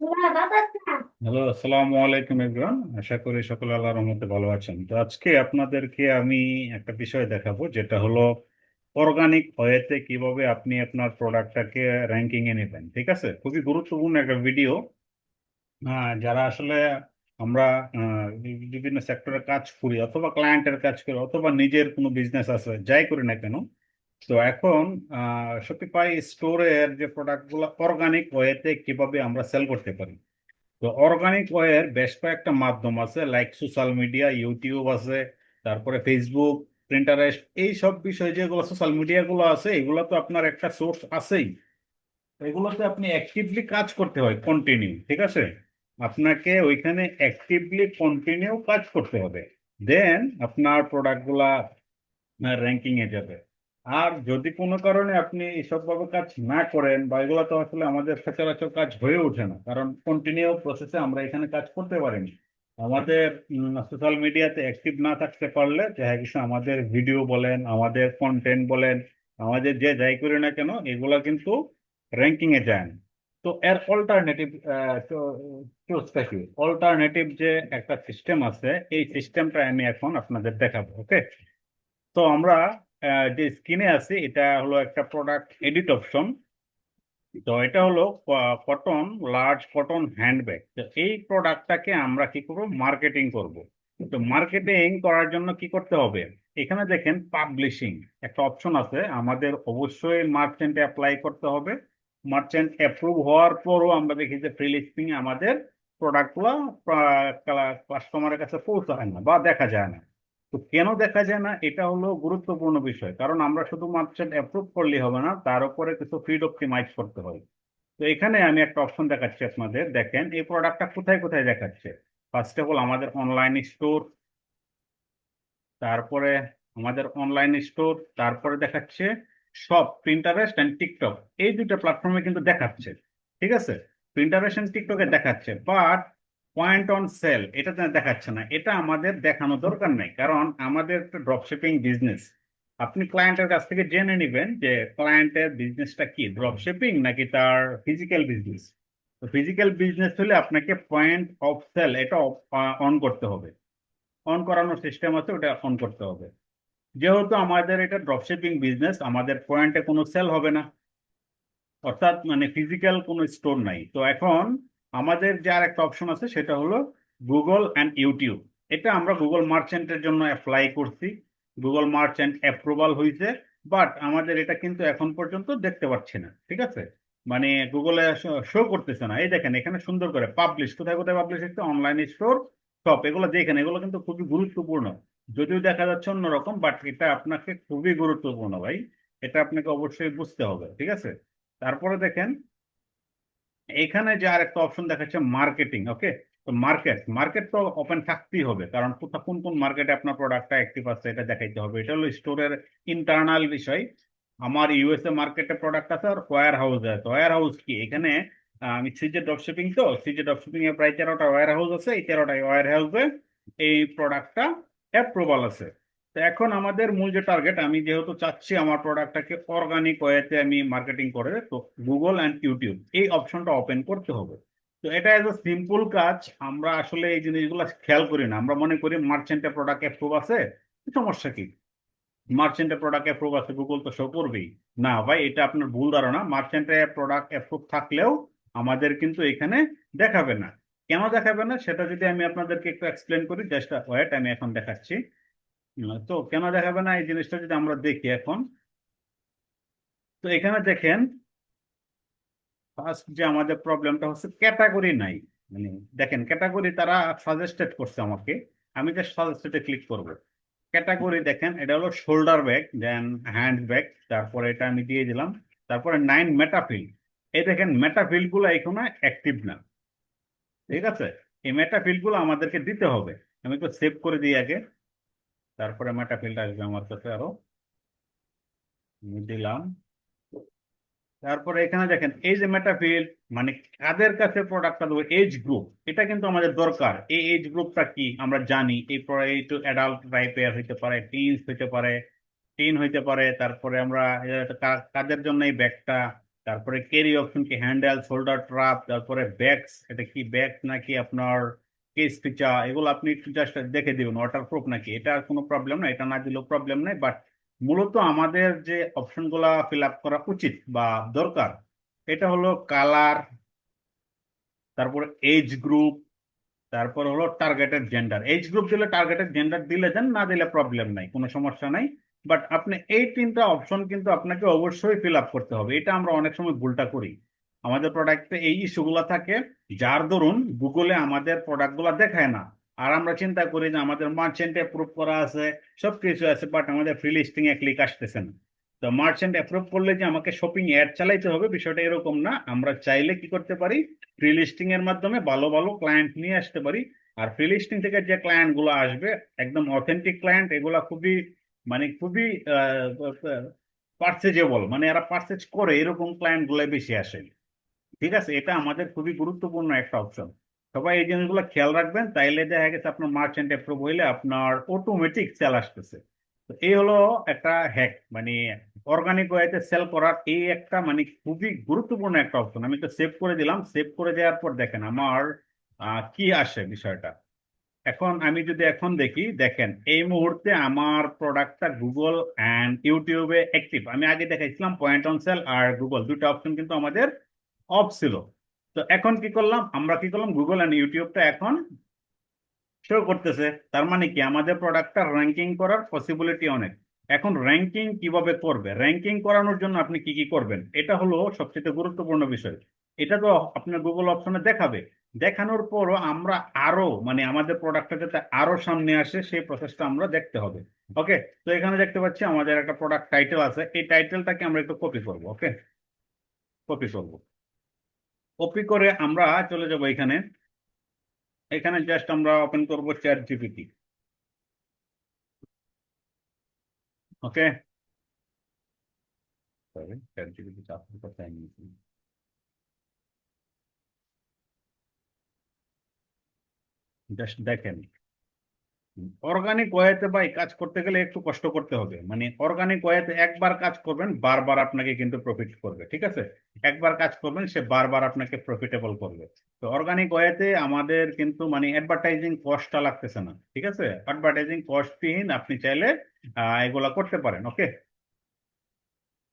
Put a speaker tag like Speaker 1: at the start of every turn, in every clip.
Speaker 1: Hello, আসসালামু আলাইকুম everyone আশা করি সকলে আল্লাহর রহমতে ভালো আছেন। তো আজকে আপনাদেরকে আমি একটা বিষয় দেখাবো, যেটা হলো অর্গানিক ওয়েতে কীভাবে আপনি আপনার প্রোডাক্টটাকে র্যাঙ্কিং এ নেবেন, ঠিক আছে? খুবই গুরুত্বপূর্ণ একটা ভিডিও যারা আসলে আমরা বিভিন্ন সেক্টরে কাজ করি, অথবা ক্লায়েন্টের কাজ করি, অথবা নিজের কোনো বিজনেস আছে, যাই করি না কেন তো এখন শপিফাই স্টোরের যে প্রোডাক্টগুলো অর্গানিক ওয়েতে কীভাবে আমরা সেল করতে পারি? তো অর্গানিক ওয়ের বেশ কয়েকটা মাধ্যম আছে লাইক সোশ্যাল মিডিয়া ইউটিউব আছে, তারপরে ফেসবুক প্রিন্টারেস্ট এই সব বিষয় যেগুলো সোশ্যাল মিডিয়া গুলো আছে, এগুলো তো আপনার একটা সোর্স আছেই। এগুলোতে আপনি অ্যাক্টিভলি কাজ করতে হয় কন্টিনিউ ঠিক আছে? আপনাকে ওইখানে অ্যাক্টিভলি কন্টিনিউ কাজ করতে হবে। দেন আপনার প্রোডাক্টগুলা র্যাঙ্কিং এ যাবে। আর যদি কোনো কারণে আপনি এসব ভাবে কাজ না করেন বা এগুলো তো আসলে আমাদের সচরাচর কাজ হয়ে ওঠে না, কারণ কন্টিনিউ প্রসেসে আমরা এখানে কাজ করতে পারিনি। আমাদের সোশ্যাল মিডিয়াতে অ্যাক্টিভ না থাকতে পারলে দেখা গেছে আমাদের ভিডিও বলেন, আমাদের কন্টেন্ট বলেন, আমাদের যে যাই করি না কেন, এগুলো কিন্তু র্যাঙ্কিং এ যায় না। তো এর অল্টারনেটিভ চুজটা কি অল্টারনেটিভ যে একটা সিস্টেম আছে, এই সিস্টেমটা আমি এখন আপনাদের দেখাবো ওকে তো আমরা যে স্ক্রিনে আছে, এটা হলো একটা প্রোডাক্ট এডিট অপশন তো এটা হলো কটন লার্জ কটন হ্যান্ডব্যাগ তো এই প্রোডাক্টটাকে আমরা কি করব? মার্কেটিং করব। তো মার্কেটিং করার জন্য কি করতে হবে? এখানে দেখেন পাবলিশিং একটা অপশন আছে। আমাদের অবশ্যই মার্চেন্টে অ্যাপ্লাই করতে হবে। মার্চেন্ট অ্যাপ্রুভ হওয়ার পরও আমরা দেখি যে ফ্রি লিস্টিং আমাদের প্রোডাক্টগুলো কাস্টমারের কাছে পৌঁছায় না বা দেখা যায় না। তো কেন দেখা যায় না? এটা হলো গুরুত্বপূর্ণ বিষয়। কারণ আমরা শুধু মার্চেন্ট অ্যাপ্রুভ করলে হবে না, তার উপরে কিছু ফিড অপটিমাইজ করতে হয় তো এখানে আমি একটা অপশন দেখাচ্ছি আপনাদের। দেখেন, এই প্রোডাক্টটা কোথায় কোথায় দেখাচ্ছে? ফার্স্ট অফ অল আমাদের অনলাইন স্টোর তারপরে আমাদের অনলাইন স্টোর তারপরে দেখাচ্ছে সব প্রিন্টারেস্ট অ্যান্ড টিকটক এই দুটো প্ল্যাটফর্মে কিন্তু দেখাচ্ছে, ঠিক আছে? প্রিন্টারেস্ট অ্যান্ড টিকটকে দেখাচ্ছে বাট পয়েন্ট অন সেল এটা দেখাচ্ছে না। এটা আমাদের দেখানো দরকার নেই, কারণ আমাদের একটা ড্রপশিপিং বিজনেস আপনি ক্লায়েন্টের কাছ থেকে জেনে নেবেন যে ক্লায়েন্টের বিজনেসটা কি ড্রপশিপিং নাকি তার ফিজিক্যাল বিজনেস তো ফিজিক্যাল বিজনেস হলে আপনাকে পয়েন্ট অফ সেল এটা অন করতে হবে। অন করানোর সিস্টেম আছে, ওটা অন করতে হবে। যেহেতু আমাদের এটা ড্রপশিপিং বিজনেস আমাদের পয়েন্টে কোনো সেল হবে না। অর্থাৎ মানে ফিজিক্যাল কোনো স্টোর নাই। তো এখন আমাদের যে আর একটা অপশন আছে, সেটা হলো গুগল অ্যান্ড ইউটিউব এটা আমরা গুগল মার্চেন্টের জন্য অ্যাপ্লাই করছি। গুগল মার্চেন্ট অ্যাপ্রুভাল হয়েছে বাট আমাদের এটা কিন্তু এখন পর্যন্ত দেখতে পাচ্ছি না, ঠিক আছে? মানে গুগলে শো করতেছে না। এই দেখেন, এখানে সুন্দর করে পাবলিশ কোথায় কোথায় পাবলিশ হচ্ছে অনলাইন স্টোর সব এগুলো দেখেন, এগুলো কিন্তু খুবই গুরুত্বপূর্ণ। যদিও দেখা যাচ্ছে অন্যরকম বাট এটা আপনাকে খুবই গুরুত্বপূর্ণ ভাই। এটা আপনাকে অবশ্যই বুঝতে হবে, ঠিক আছে? তারপরে দেখেন এখানে যে আর একটা অপশন দেখাচ্ছে মার্কেটিং ওকে তো মার্কেট মার্কেট তো ওপেন থাকতেই হবে, কারণ কোথা, কোন কোন মার্কেটে আপনার প্রোডাক্টটা অ্যাক্টিভ আছে এটা দেখাইতে হবে। এটা হলো স্টোরের ইন্টারনাল বিষয়। আমার ইউএসএ মার্কেটে প্রোডাক্ট আছে আর ওয়ার হাউস আছে। ওয়ার হাউস কি? এখানে আমি সিজে ড্রপ শিপিং তো সিজে ড্রপ শিপিং এর প্রায় তেরোটা ওয়ার হাউস আছে। এই তেরোটা ওয়ার হাউসে এই প্রোডাক্টটা অ্যাপ্রুভাল আছে। তো এখন আমাদের মূল যে টার্গেট আমি যেহেতু চাচ্ছি আমার প্রোডাক্টটাকে অর্গানিক ওয়েতে আমি মার্কেটিং করে, তো গুগল অ্যান্ড ইউটিউব এই অপশনটা ওপেন করতে হবে। তো এটা এজ সিম্পল কাজ, আমরা আসলে এই জিনিসগুলো খেয়াল করি না। আমরা মনে করি মার্চেন্টে প্রোডাক্ট অ্যাপ্রুভ আছে, সমস্যা কি? মার্চেন্টে প্রোডাক্ট অ্যাপ্রুভ আছে গুগল তো শো করবেই। না ভাই, এটা আপনার ভুল ধারণা। মার্চেন্টে প্রোডাক্ট অ্যাপ্রুভ থাকলেও আমাদের কিন্তু এখানে দেখাবে না। কেন দেখাবে না? সেটা যদি আমি আপনাদেরকে একটু এক্সপ্লেন করি জাস্ট ওয়েট আমি এখন দেখাচ্ছি। তো কেন দেখাবে না? এই জিনিসটা যদি আমরা দেখি এখন। তো এখানে দেখেন ফার্স্ট যে আমাদের প্রবলেমটা হচ্ছে ক্যাটাগরি নাই। মানে দেখেন ক্যাটাগরি তারা সাজেস্টেড করছে আমাকে। আমি জাস্ট সাজেস্টেডে ক্লিক করব। ক্যাটাগরি দেখেন, এটা হলো shoulder bag then hand bag তারপরে এটা আমি দিয়ে দিলাম। তারপরে নাইন মেটাফিল এই দেখেন মেটাফিলগুলো এখনও অ্যাক্টিভ না। ঠিক আছে? এই মেটাফিলগুলো আমাদেরকে দিতে হবে। আমি একটু সেভ করে দিই আগে। তারপরে মেটাফিলটা আসবে আমার কাছে আরও। দিলাম। তারপরে এখানে দেখেন, এই যে মেটাফিল মানে কাদের কাছে প্রোডাক্টটা দেবো? এজ গ্রুপ এটা কিন্তু আমাদের দরকার। এই এজ গ্রুপটা কি? আমরা জানি, এই একটু অ্যাডাল্ট টাইপের হইতে পারে টিনস হইতে পারে টিন হইতে পারে, তারপরে আমরা কাদের জন্য এই ব্যাগটা তারপরে ক্যারি অপশন কি? হ্যান্ডেল শোল্ডার ট্রাপ তারপরে ব্যাগস এটা কি ব্যাগ নাকি আপনার কেস ফিচা এগুলো আপনি একটু জাস্ট দেখে দিবেন ওয়াটারপ্রুফ নাকি? এটা আর কোনো প্রবলেম না এটা না দিলেও প্রবলেম নাই বাট মূলত আমাদের যে অপশনগুলো ফিল আপ করা উচিত বা দরকার, এটা হলো কালার তারপর এজ গ্রুপ তারপর হলো টার্গেটেড জেন্ডার এজ গ্রুপ দিলে টার্গেটেড জেন্ডার দিলে দেন, না দিলে প্রবলেম নাই, কোনো সমস্যা নাই বাট আপনি এই তিনটা অপশন কিন্তু আপনাকে অবশ্যই ফিল আপ করতে হবে, এটা আমরা অনেক সময় ভুলটা করি। আমাদের প্রোডাক্টে এই ইস্যুগুলো থাকে, যার দরুন গুগলে আমাদের প্রোডাক্টগুলো দেখায় না। আর আমরা চিন্তা করি যে আমাদের মার্চেন্ট অ্যাপ্রুভ করা আছে সব কিছু আছে বাট আমাদের ফ্রি লিস্টিং এ ক্লিক আসতেছে না। তো মার্চেন্ট অ্যাপ্রুভ করলে যে আমাকে শপিং অ্যাড চালাইতে হবে, বিষয়টা এরকম না। আমরা চাইলে কি করতে পারি? ফ্রি লিস্টিং এর মাধ্যমে ভালো ভালো ক্লায়েন্ট নিয়ে আসতে পারি। আর ফ্রি লিস্টিং থেকে যে ক্লায়েন্টগুলো আসবে, একদম অথেন্টিক ক্লায়েন্ট এগুলা খুবই মানে খুবই পার্সেজেবল মানে এরা পার্সেজ করে, এরকম ক্লায়েন্টগুলো বেশি আসে। ঠিক আছে? এটা আমাদের খুবই গুরুত্বপূর্ণ একটা অপশন সবাই এই জিনিসগুলো খেয়াল রাখবেন, তাইলে দেখা গেছে আপনার মার্চেন্ট অ্যাপ্রুভ হইলে আপনার অটোমেটিক সেল আসতেছে। তো এই হলো একটা হ্যাক মানে অর্গানিক ওয়েতে সেল করার এই একটা মানে খুবই গুরুত্বপূর্ণ একটা অপশন আমি তো সেভ করে দিলাম সেভ করে দেওয়ার পর দেখেন আমার কি আসে বিষয়টা। এখন আমি যদি এখন দেখি, দেখেন এই মুহূর্তে আমার প্রোডাক্টটা গুগল অ্যান্ড ইউটিউবে অ্যাক্টিভ আমি আগে দেখাইছিলাম পয়েন্ট অন সেল আর গুগল দুটো অপশন কিন্তু আমাদের অফ ছিল তো এখন কি করলাম? আমরা কি করলাম? গুগল অ্যান্ড ইউটিউবটা এখন শো করতেছে। তার মানে কি? আমাদের প্রোডাক্টটা র্যাঙ্কিং করার পসিবিলিটি অনেক। এখন র্যাঙ্কিং কীভাবে করবে? র্যাঙ্কিং করানোর জন্য আপনি কি কি করবেন? এটা হলো সবচেয়ে গুরুত্বপূর্ণ বিষয়। এটা তো আপনার গুগল অপশনে দেখাবে। দেখানোর পরও আমরা আরও মানে আমাদের প্রোডাক্টটা যাতে আরও সামনে আসে, সেই প্রসেসটা আমরা দেখতে হবে। ওকে তো এখানে দেখতে পাচ্ছি আমাদের একটা প্রোডাক্ট টাইটেল আছে। এই টাইটেলটাকে আমরা একটু কপি করব। ওকে কপি করব। কপি করে আমরা চলে যাব এখানে। এখানে জাস্ট আমরা ওপেন করব চ্যাট জিপিটি ওকে জাস্ট দেখেন। অর্গানিক ওয়েতে ভাই কাজ করতে গেলে একটু কষ্ট করতে হবে। মানে অর্গানিক ওয়েতে একবার কাজ করবেন, বারবার আপনাকে কিন্তু প্রফিট করবে, ঠিক আছে? একবার কাজ করবেন, সে বারবার আপনাকে প্রফিটেবল করবে। তো অর্গানিক ওয়েতে আমাদের কিন্তু মানে অ্যাডভার্টাইজিং কস্টটা লাগতেছে না, ঠিক আছে? অ্যাডভার্টাইজিং কস্টবিহীন আপনি চাইলে এগুলা করতে পারেন, ওকে?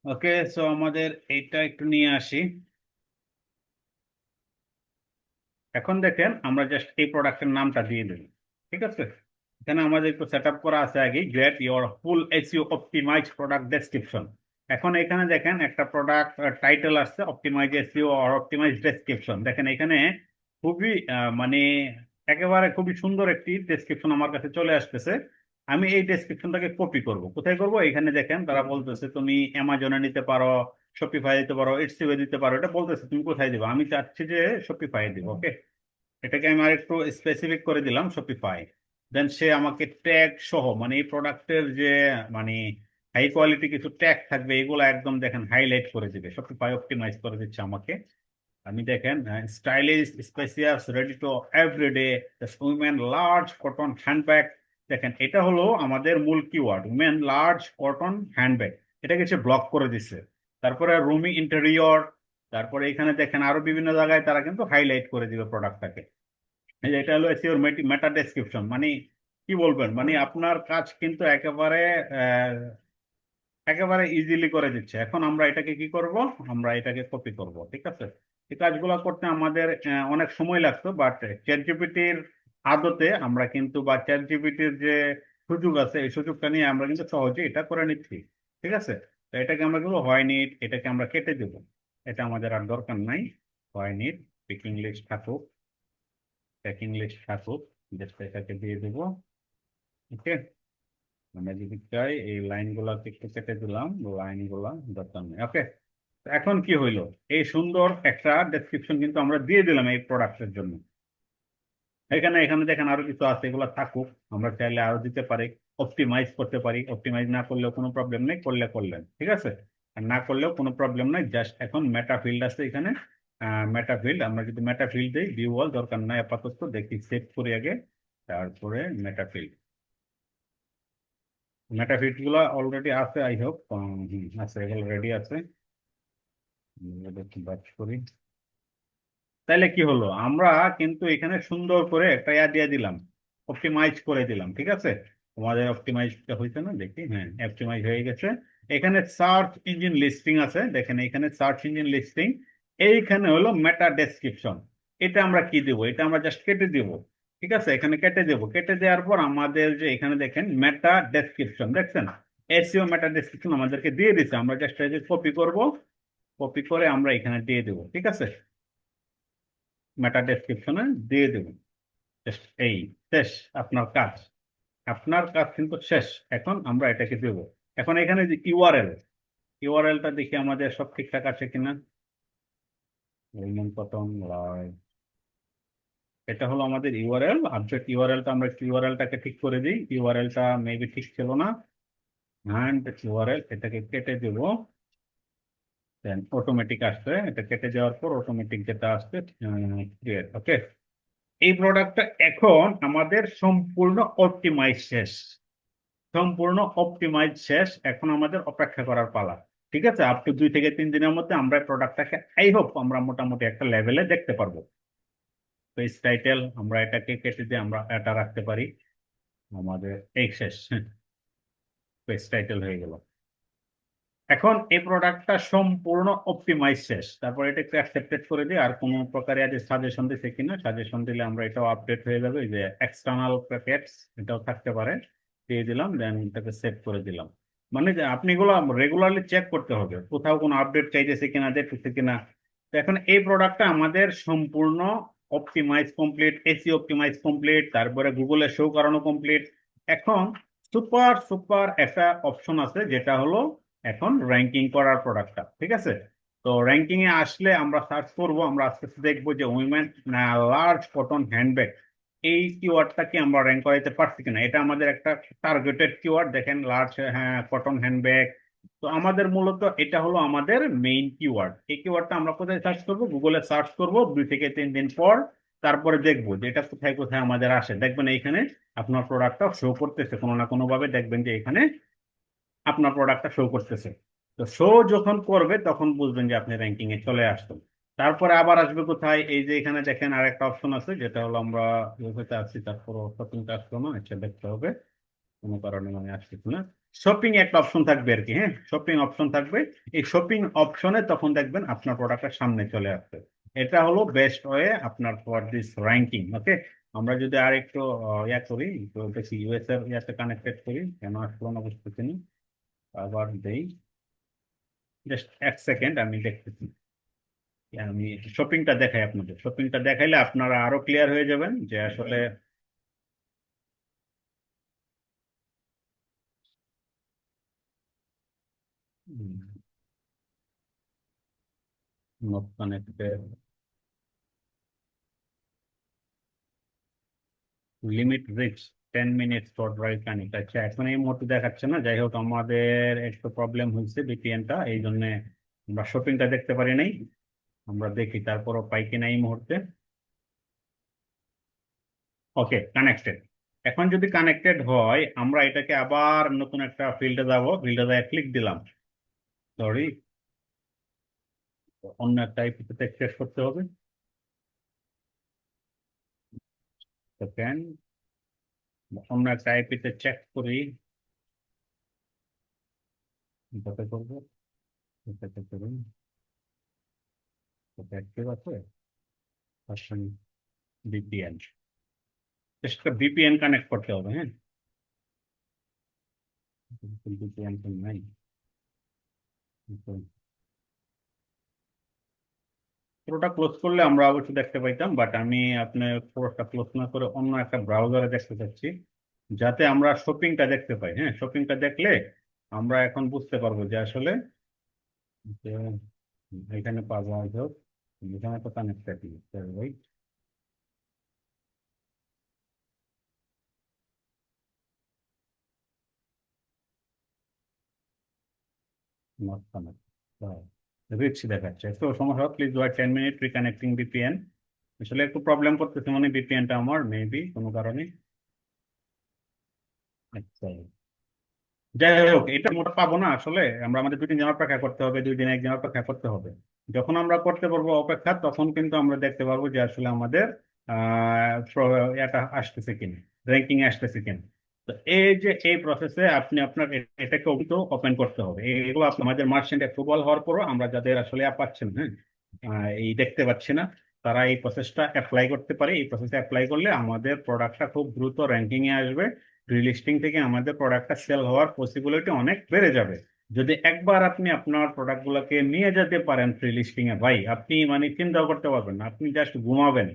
Speaker 1: ওকে সো আমাদের এইটা একটু নিয়ে আসি। এখন দেখেন, আমরা জাস্ট এই প্রোডাক্টের নামটা দিয়ে দিই ঠিক আছে? এখানে আমাদের একটু সেট করা আছে আগে get your full SEO optimise product description এখন এখানে দেখেন একটা প্রোডাক্ট টাইটেল আসছে অপটিমাইজ এসইও আর অপটিমাইজ ডেসক্রিপশন দেখেন এখানে খুবই মানে একেবারে খুবই সুন্দর একটি ডেসক্রিপশন আমার কাছে চলে আসতেছে। আমি এই ডেসক্রিপশনটাকে কপি করব। কোথায় করব? এখানে দেখেন তারা বলতেছে, তুমি অ্যামাজনে নিতে পারো শপিফাই দিতে পারো ইটসিওয়ে দিতে পারো। এটা বলতেছে, তুমি কোথায় দিবে? আমি চাচ্ছি যে শপিফাই দিব ওকে এটাকে আমি আরেকটু স্পেসিফিক করে দিলাম শপিফাই দেন সে আমাকে ট্যাগ সহ মানে এই প্রোডাক্টের যে মানে হাই কোয়ালিটি কিছু ট্যাগ থাকবে, এগুলো একদম দেখেন হাইলাইট করে দিবে। শপিফাই অপটিমাইজ করে দিচ্ছে আমাকে। আমি দেখেন stylish spacious ready to everyday women large cotton handbag দেখেন, এটা হলো আমাদের মূল keyword women large cotton handbag এটাকে সে ব্লক করে দিচ্ছে তারপরে রুমি ইন্টেরিয়র তারপরে এখানে দেখেন আরও বিভিন্ন জায়গায় তারা কিন্তু হাইলাইট করে দিবে প্রোডাক্টটাকে এটা হলো এসিওর মেটা ডেসক্রিপশন মানে কি বলবেন? মানে আপনার কাজ কিন্তু একেবারে একেবারে ইজিলি করে দিচ্ছে। এখন আমরা এটাকে কি করব? আমরা এটাকে কপি করব, ঠিক আছে? এই কাজগুলো করতে আমাদের অনেক সময় লাগতো বাট চ্যাট জিপিটির আদতে আমরা কিন্তু, বা চ্যাট জিপিটির যে সুযোগ আছে, এই সুযোগটা নিয়ে আমরা কিন্তু সহজে এটা করে নিচ্ছি, ঠিক আছে? তো এটাকে আমরা কিন্তু হয়নি এটাকে আমরা কেটে দেব। এটা আমাদের আর দরকার নাই। হয়নি স্পিকিং লিস্ট থাকুক। প্যাকিং লিস্ট থাকুক জাস্ট এটাকে দিয়ে দেবো। ওকে আমরা যদি চাই, এই লাইনগুলোকে একটু কেটে দিলাম লাইনগুলা দরকার নেই। ওকে এখন কি হইল? এই সুন্দর একটা ডেসক্রিপশন কিন্তু আমরা দিয়ে দিলাম এই প্রোডাক্টের জন্য। এখানে এখানে দেখেন আরও কিছু আছে, এগুলো থাকুক। আমরা চাইলে আরও দিতে পারি অপটিমাইজ করতে পারি। অপটিমাইজ না করলেও কোনো প্রবলেম নেই, করলে করলেন, ঠিক আছে? আর না করলেও কোনো প্রবলেম নেই জাস্ট এখন মেটা ফিল্ড আছে এখানে। মেটা ফিল্ড আমরা যদি মেটা ফিল্ড দিই ভিউ ওয়াল দরকার নাই, আপাতত দেখি সেভ করি আগে, তারপরে মেটা ফিল্ড মেটা ফিল্ডগুলো অলরেডি আছে আই হোপ আছে এগুলো রেডি আছে করি। তাহলে কি হলো, আমরা কিন্তু এখানে সুন্দর করে একটা ইয়া দিয়ে দিলাম অপটিমাইজ করে দিলাম, ঠিক আছে? তোমাদের অপটিমাইজটা হয়েছে না? দেখি হ্যাঁ অপটিমাইজ হয়ে গেছে। এখানে সার্চ ইঞ্জিন লিস্টিং আছে, দেখেন, এখানে সার্চ ইঞ্জিন লিস্টিং এইখানে হলো মেটা ডেসক্রিপশন এটা আমরা কি দেবো? এটা আমরা জাস্ট কেটে দেব। ঠিক আছে? এখানে কেটে দেব। কেটে দেওয়ার পর আমাদের যে এখানে দেখেন মেটা ডেসক্রিপশন দেখছেন? এসিও মেটা ডেসক্রিপশন আমাদেরকে দিয়ে দিচ্ছে আমরা জাস্ট কপি করব। কপি করে আমরা এখানে দিয়ে দেব। ঠিক আছে? মেটা ডেসক্রিপশনে দিয়ে দেব। জাস্ট এই, শেষ আপনার কাজ। আপনার কাজ কিন্তু শেষ। এখন আমরা এটাকে দেব। এখন এখানে যে ইউআরএল ইউআরএলটা দেখি আমাদের সব ঠিকঠাক আছে কিনা? রেমন প্রথম লাইভ এটা হলো আমাদের ইউআরএল আপডেট ইউআরএলটা আমরা একটু ইউআরএলটাকে ঠিক করে দিই। ইউআরএলটা মেবি ঠিক ছিল না। অ্যান্ড ইউআরএল এটাকে কেটে দেব। দেন অটোমেটিক আসবে এটা কেটে যাওয়ার পর অটোমেটিক যেটা আসবে ক্লিয়ার ওকে এই প্রোডাক্টটা এখন আমাদের সম্পূর্ণ অপটিমাইজ শেষ। সম্পূর্ণ অপটিমাইজ শেষ। এখন আমাদের অপেক্ষা করার পালা। ঠিক আছে? আপ টু দুই থেকে তিন দিনের মধ্যে আমরা প্রোডাক্টটাকে আই হোপ আমরা মোটামুটি একটা লেভেলে দেখতে পারব। পেজ টাইটেল আমরা এটাকে কেটে দিয়ে আমরা এটা রাখতে পারি। আমাদের এই শেষ। পেজ টাইটেল হয়ে গেল। এখন এই প্রোডাক্টটা সম্পূর্ণ অপটিমাইজ শেষ। তারপর এটা একটু অ্যাকসেপ্টেড করে দিই। আর কোনো প্রকারে আজ সাজেশন দিছে কিনা সাজেশন দিলে আমরা এটাও আপডেট হয়ে যাবে। যে এক্সটার্নাল প্যাকেটস এটাও থাকতে পারে। দিয়ে দিলাম দেন এটাকে সেভ করে দিলাম। মানে আপনি এগুলো রেগুলারলি চেক করতে হবে। কোথাও কোনো আপডেট চাইতেছে কিনা, দেখতেছে কিনা। তো এখন এই প্রোডাক্টটা আমাদের সম্পূর্ণ optimise complete SEO optimise complete তারপরে গুগলে শো করানো কমপ্লিট এখন সুপার সুপার একটা অপশন আছে, যেটা হলো এখন র্যাঙ্কিং করার প্রোডাক্টটা ঠিক আছে? তো র্যাঙ্কিং এ আসলে আমরা সার্চ করব, আমরা আস্তে আস্তে দেখব যে উইমেন লার্জ কটন হ্যান্ডব্যাগ এই কিওয়ার্ডটাকে আমরা র্যাঙ্ক করাইতে পারছি কিনা? এটা আমাদের একটা টার্গেটেড কিওয়ার্ড দেখেন লার্জ হ্যাঁ কটন হ্যান্ডব্যাগ তো আমাদের মূলত এটা হলো আমাদের মেইন কিওয়ার্ড এই কিওয়ার্ডটা আমরা কোথায় সার্চ করব? গুগলে সার্চ করব, দুই থেকে তিন দিন পর তারপরে দেখব যে এটা কোথায় কোথায় আমাদের আসে। দেখবেন এইখানে আপনার প্রোডাক্টটা শো করতেছে, কোনো না কোনো ভাবে দেখবেন যে এখানে আপনার প্রোডাক্টটা শো করতেছে। তো শো যখন করবে, তখন বুঝবেন যে আপনি র্যাঙ্কিংয়ে চলে আসছেন। তারপরে আবার আসবে কোথায়? এই যে এখানে দেখেন আরেকটা অপশন আছে, যেটা হলো আমরা ইউতে আসছি তারপর আসলো না আচ্ছা দেখতে হবে। কোনো কারণে মানে আসছে না শপিং একটা অপশন থাকবে আর কি হ্যাঁ? শপিং অপশন থাকবে। এই শপিং অপশনে তখন দেখবেন আপনার প্রোডাক্টটা সামনে চলে আসবে। এটা হলো বেস্ট ওয়ে আপনার ফর দিস র্যাঙ্কিং ওকে আমরা যদি আর একটু ইয়া করি দেখি ইউএস এর ইয়াতে কানেক্টেড করি, কেন আসলো না বুঝতেছি আবার দেই। জাস্ট এক সেকেন্ড আমি দেখতেছি। আমি শপিংটা দেখাই আপনাদের। শপিংটা দেখাইলে আপনারা আরও ক্লিয়ার হয়ে যাবেন যে আসলে limit reach ten minutes for drive connect আচ্ছা এখন এই মুহূর্তে দেখাচ্ছে না? যাই হোক, আমাদের একটু প্রবলেম হয়েছে ভিপিএনটা এই জন্য আমরা শপিংটা দেখতে পারি নাই। আমরা দেখি, তারপরও পাই কিনা এই মুহূর্তে? ওকে কানেক্টেড এখন যদি কানেক্টেড হয়, আমরা এটাকে আবার নতুন একটা ফিল্ডে যাব। ফিল্ডে যায় ক্লিক দিলাম। সরি অন্য একটা আইপিতে অ্যাক্সেস করতে হবে। সেকেন্ড অন্য একটা আইপিতে চেক করি। করব। করুন। ভিপিএন কানেক্ট করতে হবে হ্যাঁ? পুরোটা ক্লোজ করলে আমরা অবশ্যই দেখতে পাইতাম বাট আমি আপনার পুরোটা ক্লোজ না করে অন্য একটা ব্রাউজারে দেখতে চাচ্ছি, যাতে আমরা শপিংটা দেখতে পাই হ্যাঁ? শপিংটা দেখলে আমরা এখন বুঝতে পারব যে আসলে যে এখানে পাবো হয়তো এখানে তো connected right not connect reach দেখাচ্ছে তো সমস্যা please wait ten minute reconnecting VPN আসলে একটু প্রবলেম করতেছে মানে ভিপিএনটা আমার মেবি কোনো কারণে। আচ্ছা। যাই হোক, এটা মোটা পাবো না আসলে। আমরা আমাদের দুই দিন অপেক্ষা করতে হবে, দুই দিন একদিন অপেক্ষা করতে হবে। যখন আমরা করতে পারব অপেক্ষা, তখন কিন্তু আমরা দেখতে পারব যে আসলে আমাদের এটা আসতেছে কিনা র্যাঙ্কিং আসতেছে কিনা। তো এই যে এই প্রসেসে আপনি আপনার এটাকে কিন্তু ওপেন করতে হবে। এগুলো আমাদের মার্চেন্ট অ্যাপ্রুভাল হওয়ার পরও আমরা যাদের আসলে পাচ্ছেন হ্যাঁ এই দেখতে পাচ্ছি না, তারা এই প্রসেসটা অ্যাপ্লাই করতে পারে। এই প্রসেসে অ্যাপ্লাই করলে আমাদের প্রোডাক্টটা খুব দ্রুত র্যাঙ্কিং এ আসবে। রিলিস্টিং থেকে আমাদের প্রোডাক্টটা সেল হওয়ার পসিবিলিটি অনেক বেড়ে যাবে। যদি একবার আপনি আপনার প্রোডাক্টগুলোকে নিয়ে যেতে পারেন ফ্রি লিস্টিং এ, ভাই, আপনি মানে চিন্তাও করতে পারবেন না। আপনি জাস্ট ঘুমাবেন।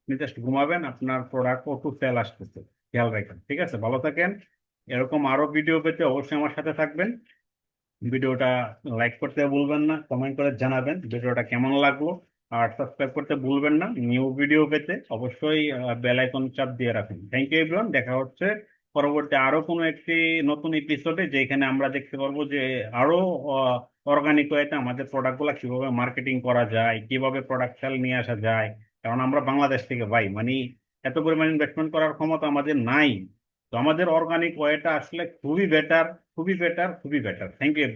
Speaker 1: আপনি জাস্ট ঘুমাবেন, আপনার প্রোডাক্ট অটো সেল আসতেছে। খেয়াল রাখেন, ঠিক আছে? ভালো থাকেন। এরকম আরও ভিডিও পেতে অবশ্যই আমার সাথে থাকবেন। ভিডিওটা লাইক করতে ভুলবেন না কমেন্ট করে জানাবেন ভিডিওটা কেমন লাগল। আর সাবস্ক্রাইব করতে ভুলবেন না নিউ ভিডিও পেতে অবশ্যই বেল আইকন চাপ দিয়ে রাখুন। থ্যাংক ইউ এভরিওয়ান দেখা হচ্ছে পরবর্তী আরও কোনো একটি নতুন এপিসোডে যেখানে আমরা দেখতে পারব যে আরও অর্গানিক ওয়েতে আমাদের প্রোডাক্টগুলা কীভাবে মার্কেটিং করা যায়, কীভাবে প্রোডাক্ট সেল নিয়ে আসা যায়। কারণ আমরা বাংলাদেশ থেকে পাই মানে এত পরিমাণ ইনভেস্টমেন্ট করার ক্ষমতা আমাদের নাই। তো আমাদের অর্গানিক ওয়েটা আসলে খুবই বেটার খুবই বেটার খুবই বেটার থ্যাংক ইউ